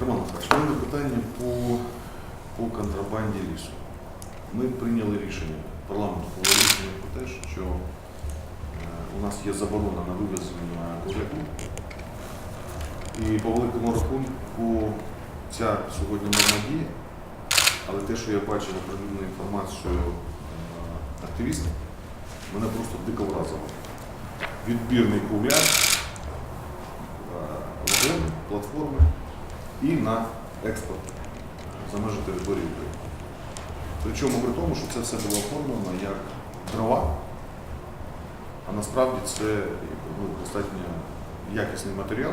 Роман Михайлович, питання по, по контрабанді лісу. Ми прийняли рішення, парламент ухвалив рішення про те, що е, у нас є заборона на вивезення кругляку. І по великому рахунку ця сьогодні норма діє, але те, що я бачив оприлюднену інформацію е, активістів, мене просто дико вразило. Відбірний кругляк, е, вагони, платформи і на експорт за межі території України. Причому при тому, що це все було оформлено як дрова, а насправді це ну, достатньо якісний матеріал,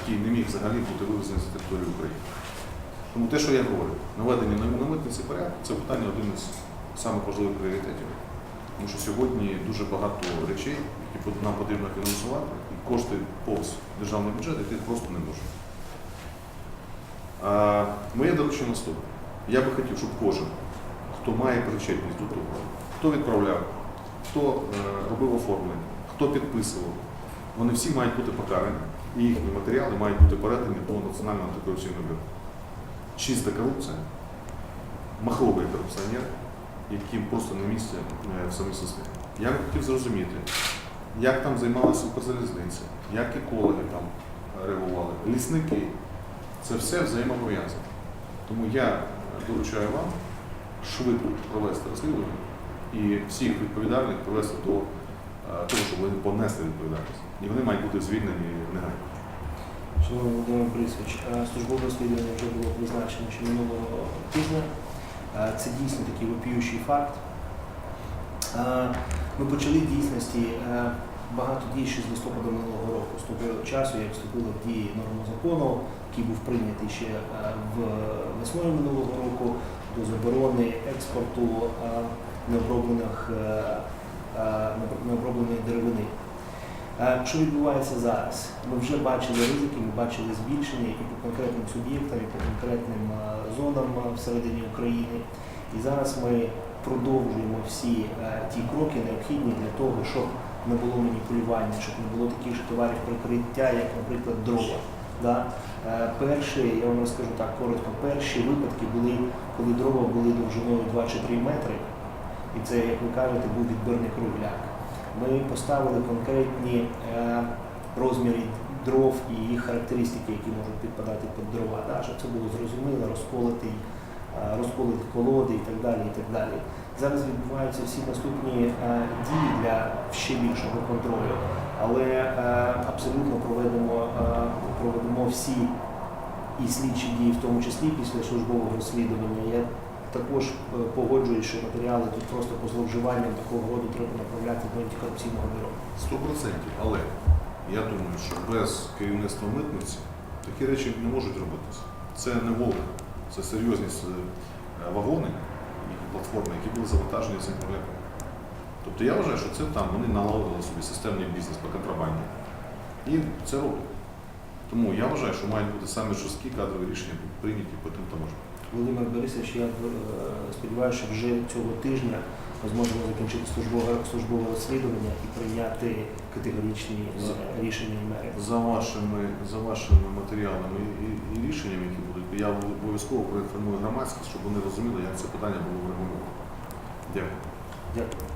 який не міг взагалі бути вивезений за територію України. Тому те, що я говорю, наведення на митниці порядку, це питання один із самих важливих пріоритетів. Тому що сьогодні дуже багато речей, які нам потрібно фінансувати, і кошти повз державний бюджет, які просто не можуть. Моє доручення наступне. Я би хотів, щоб кожен, хто має причетність до того, хто відправляв, хто е, робив оформлення, хто підписував, вони всі мають бути покарані, і їхні матеріали мають бути передані до Національного антикорупційного бюро. Чиста корупція, махровий корупціонер, яким просто не місце в самій системі. Я би хотів зрозуміти, як там займалася Укрзалізниця, як екологи там е, реагували, лісники. Це все взаємопов'язано. Тому я е, доручаю вам швидко провести розслідування і всіх відповідальних привести до е, того, щоб вони понесли відповідальність. І вони мають бути звільнені негайно. Шановний Володимир Борисович, е, службове розслідування вже було призначено ще минулого тижня. Це дійсно такий вопіючий факт. Ми почали в дійсності багато дій ще з листопада минулого року, з того часу, як вступила в дії норма закону, який був прийнятий ще е, в весною минулого року до заборони експорту е, необроблених, е, необробленої деревини. Що відбувається зараз? Ми вже бачили ризики, ми бачили збільшення і по конкретним суб'єктам, і по конкретним зонам всередині України. І зараз ми продовжуємо всі ті кроки необхідні для того, щоб не було маніпулювання, щоб не було таких же товарів прикриття, як, наприклад, дрова. Да? Е, Перші, я вам розкажу так коротко, перші випадки були, коли дрова були довжиною 2 чи 3 метри, і це, як ви кажете, був відбірний кругляк. Ми поставили конкретні е, розміри дров і їх характеристики, які можуть підпадати під дрова, да, щоб це було зрозуміло, розколотий, е, розколоті колоди і так далі. і так далі. Зараз відбуваються всі наступні е, дії для ще більшого контролю, але е, абсолютно проведемо, проведемо всі і слідчі дії, в тому числі після службового розслідування. Я також погоджуюсь, що матеріали тут просто по зловживанням такого роду треба направляти до антикорупційного бюро. Сто процентів. Але я думаю, що без керівництва митниці такі речі не можуть робитися. Це не Волга, це серйозні е, вагони і платформи, які були завантажені цим кругляком. Тобто я вважаю, що це там вони налагодили собі системний бізнес по контрабанді. І це роблять. Тому я вважаю, що мають бути саме жорсткі кадрові рішення прийняті по тим таможням. Володимир Борисович, я е, сподіваюся, що вже цього тижня ми зможемо закінчити службове, службове розслідування і прийняти категоричні е, рішення і мери. За вашими, за вашими матеріалами і, і рішеннями, які будуть, я обов'язково проінформую громадськість, щоб вони розуміли, як це питання було врегульовано. Дякую. Дякую.